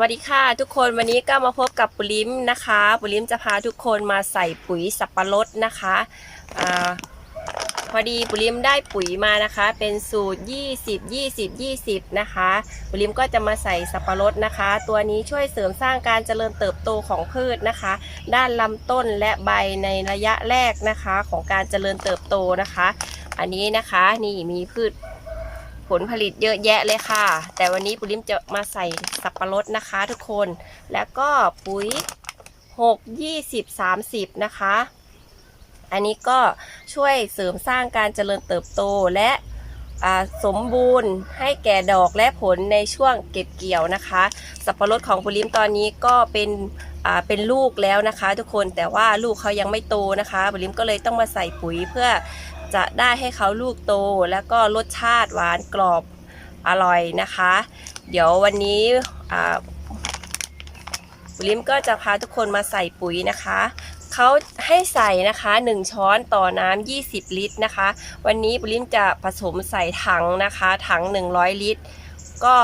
วัสดีค่ะ ทุกคนวันนี้ก็มาพบกับปุริมนะคะ ปุริมจะพาทุกคนมาใส่ปุ๋ยสับปะรดนะคะอพอดีปุริมได้ปุ๋ยมานะคะ เป็นสูตร 20 20 20 นะคะ ปุริมก็จะมาใส่สับปะรดนะคะ ตัวนี้ช่วยเสริมสร้างการเจริญเติบโตของพืชนะคะ ด้านลำต้นและใบในระยะแรกนะคะของการเจริญเติบโตนะคะ อันนี้นะคะนี่มีพืช ผลผลิตเยอะแยะเลยค่ะ แต่วันนี้ปุริมจะมาใส่สับปะรดนะคะทุกคน แล้วก็ปุ๋ย 6 20 30 นะคะ อันนี้ก็ช่วยเสริมสร้างการเจริญเติบโตและสมบูรณ์ให้แก่ดอกและผลในช่วงเก็บเกี่ยวนะคะ สับปะรดของปุริมตอนนี้ก็เป็นเป็นลูกแล้วนะคะ ทุกคนแต่ว่าลูกเขายังไม่โตนะคะปุริมก็เลยต้องมาใส่ปุ๋ยเพื่อ จะได้ให้เขาลูกโตแล้วก็รสชาติหวานกรอบอร่อยนะคะ เดี๋ยววันนี้ลิมก็จะพาทุกคนมาใส่ปุ๋ยนะคะเขาให้ใส่นะคะ 1 ช้อนต่อน้ำ20 ลิตรนะคะ วันนี้บุลิมจะผสมใส่ถังนะคะ ถัง 100 ลิตร ก็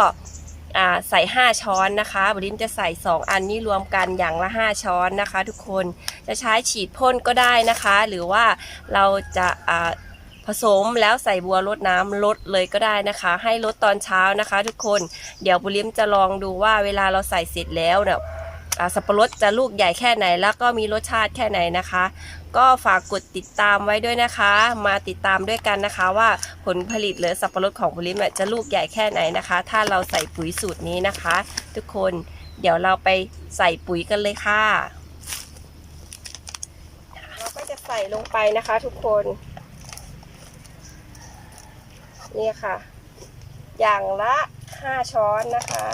ใส่ 5 ช้อนนะคะบุลิมจะใส่ 2 อันนี้รวมกันอย่างละ 5 ช้อนนะคะ ทุกคนจะใช้ฉีดพ่นก็ได้นะคะ หรือว่าเราจะผสมแล้วใส่บัวลดน้ำลดเลยก็ได้นะคะ ให้ลดตอนเช้านะคะ ทุกคนเดี๋ยวบุลิมจะลองดูว่าเวลาเราใส่เสร็จแล้วเนี่ย สับปะรดจะลูกใหญ่แค่ไหนแล้วก็มีรสชาติแค่ไหนนะคะ ก็ฝากกดติดตามไว้ด้วยนะคะ มาติดตามด้วยกันนะคะ ว่าผลผลิตหรือสับปะรดของบุลิมจะลูกใหญ่แค่ไหนนะคะ ถ้าเราใส่ปุ๋ยสูตรนี้นะคะ ทุกคนเดี๋ยวเราไปใส่ปุ๋ยกันเลยค่ะเราก็จะใส่ลงไปนะคะ ทุกคนนี่ค่ะ อย่างละ 5 ช้อนนะคะ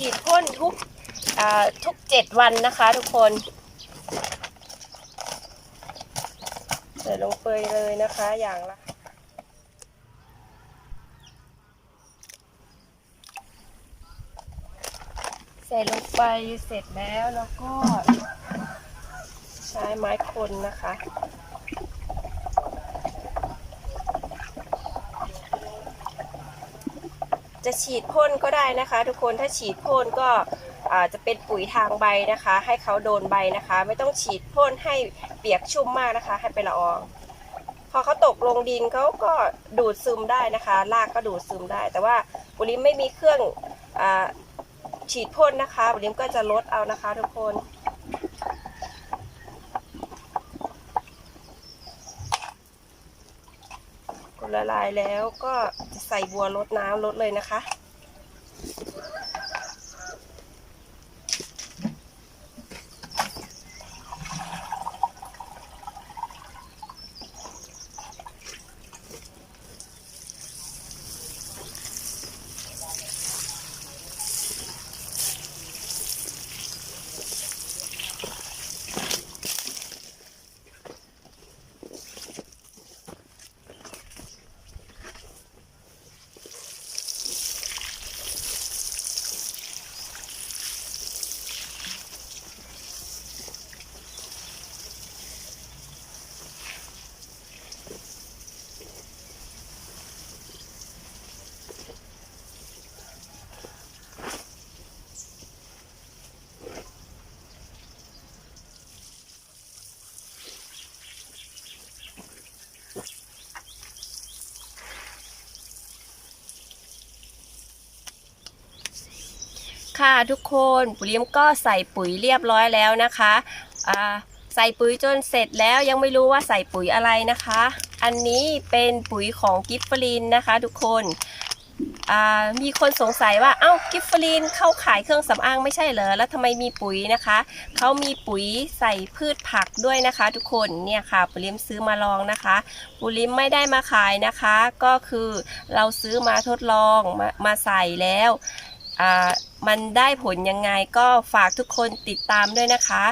ฉีดพ่นทุกอ่า ทุกเจ็ดวันนะคะทุกคนใส่ลงไปเลยนะคะอย่างละใส่ลงไปเสร็จแล้วแล้วก็ ใช้ไม้คนนะคะจะฉีดพ่นก็ได้นะคะ ทุกคนถ้าฉีดพ่นก็ จะเป็นปุ๋ยทางใบนะคะ ให้เขาโดนใบนะคะ ไม่ต้องฉีดพ่นให้เปียกชุ่มมากนะคะ ให้เป็นละออง พอเขาตกลงดินเขาก็ดูดซึมได้นะคะรากก็ดูดซึมได้ แต่ว่าบุริมไม่มีเครื่องอฉีดพ่นนะคะบุริมก็จะลดเอานะคะทุกคนกดละลายแล้วก็ใส่บัวลดน้ำลดเลยนะคะ ค่ะทุกคนปุ๋ยมก็ใส่ปุ๋ยเรียบร้อยแล้วนะคะอ่าใส่ปุ๋ยจนเสร็จแล้วยังไม่รู้ว่าใส่ปุ๋ยอะไรนะคะ อันนี้เป็นปุ๋ยของกิฟฟลินนะคะ ทุกคนมีคนสงสัยว่าเอ้ากิฟฟลินเข้าขายเครื่องสำอางไม่ใช่เหรอแล้วทำไมมีปุ๋ยนะคะเขามีปุ๋ยใส่พืชผักด้วยนะคะ ทุกคนเนี่ยค่ะปุริมซื้อมาลองนะคะปุริมไม่ได้มาขายนะคะ ก็คือเราซื้อมาทดลองมามาใส่แล้ว มันได้ผลยังไงก็ฝากทุกคนติดตามด้วยนะคะ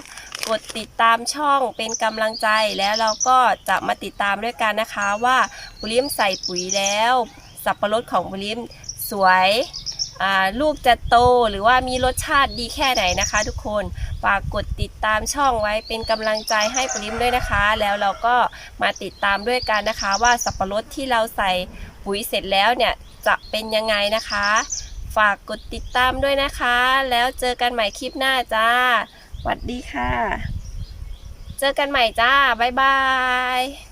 กดติดตามช่องเป็นกำลังใจแล้วเราก็จะมาติดตามด้วยกันนะคะว่าบุริมใส่ปุ๋ยแล้ว สับปะรดของบุริมสวยลูกจะโตหรือว่ามีรสชาติดีแค่ไหนนะคะ ทุกคนฝากกดติดตามช่องไว้เป็นกำลังใจให้ปริมด้วยนะคะ แล้วเราก็มาติดตามด้วยกันนะคะ ว่าสับปะรดที่เราใส่ปุ๋ยเสร็จแล้วเนี่ยจะเป็นยังไงนะคะ ฝากกดติดตามด้วยนะคะ แล้วเจอกันใหม่คลิปหน้าจ้าสวัสดีค่ะ เจอกันใหม่จ้า บ๊ายบาย